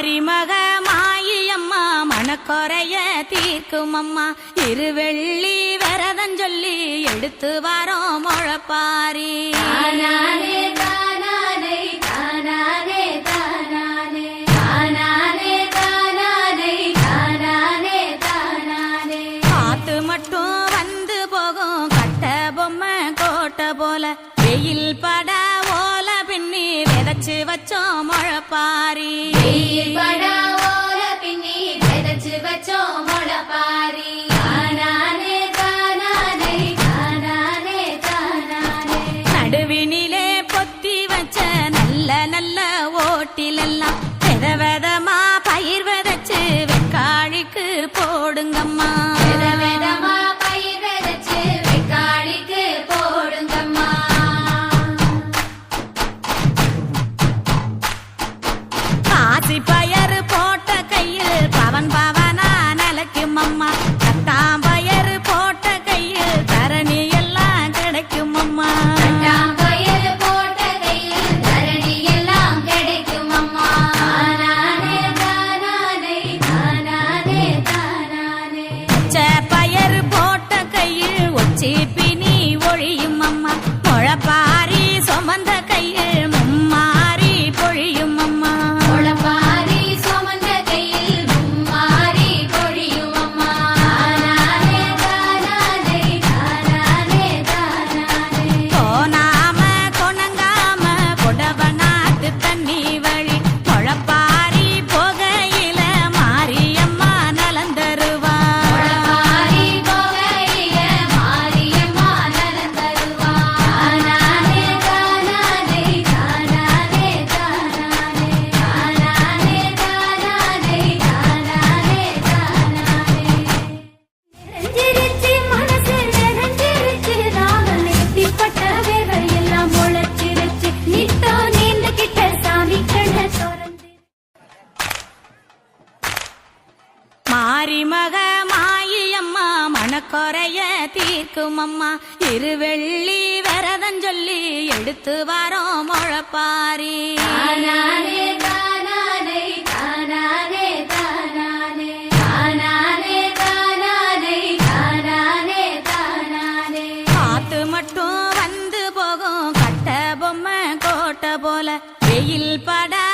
மறிமக மாயியம்மா மனக்கொறைய தீர்க்கும் அம்மா இருவெள்ளி வரதன் சொல்லி எடுத்து வரோம் முழப்பாரி. நானே தானானே தானானே தானானே. தானானே தானானே தானானே தானானே. காத்து மட்டும் வந்து போல. வெயில் பட விதைச்சு வச்சோம் முழப்பாரி. பின்னி விதைச்சு வச்சோம் தானானே. நடுவினிலே பொத்தி வச்ச நல்ல நல்ல ஓட்டிலெல்லாம் வித விதமா பயிர் மாரிமக மாயியம்மா மனக்குறைய தீர்க்கும் அம்மா இருவெள்ளி வரதன் சொல்லி எடுத்து வரோம் முழப்பாரி. நானே தானானே தானானே தானானே. தானானே தானானே தானானே தானானே. காத்து மட்டும் வந்து போகும் கட்ட பொம்மை கோட்டை போல. வெயில் படா